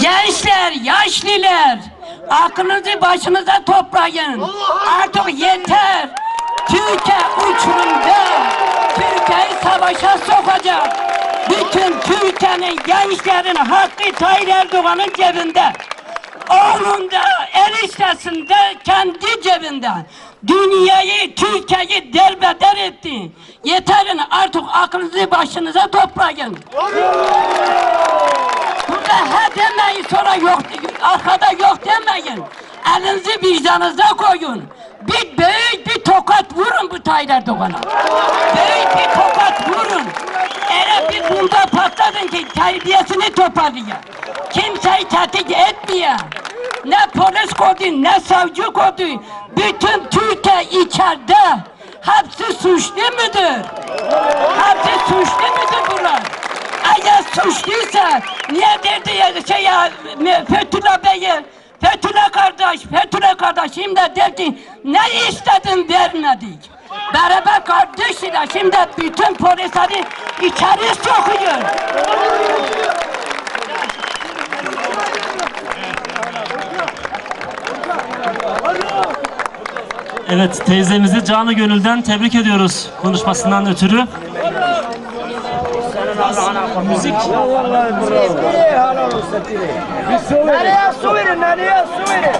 Gençler, yaşlılar, aklınızı başınıza toplayın. Artık yeter. Türkiye uçurumda. Türkiye'yi savaşa sokacak. Bütün Türkiye'nin gençlerin hakkı Tayyip Erdoğan'ın cebinde. Onun da eniştesinde kendi cebinde. Dünyayı, Türkiye'yi derbeder etti. Yeterin artık aklınızı başınıza toplayın. Burada he demeyin sonra yok, arkada yok demeyin. Elinizi vicdanınıza koyun. Bir büyük bir tokat vurun bu Tayyip Erdoğan'a. Büyük bir tokat vurun. Öyle bir bunda patladın ki terbiyesini toparlıyor. Kimseyi tehdit etmiyor. Ne polis kodu ne savcı kodu. Bütün Türkiye içeride. Hepsi suçlu mudur? Hepsi suçlu mudur bunlar? Eğer suçluysa niye derdi ya şey ya Fethullah Bey'i Fethullah kardeş, Fethullah kardeş şimdi der ki ne istedin vermedik. Beraber kardeşler şimdi bütün polisleri içeri sokuyor. Evet teyzemizi canı gönülden tebrik ediyoruz konuşmasından ötürü. Müzik Nereye su verin, nereye su verin?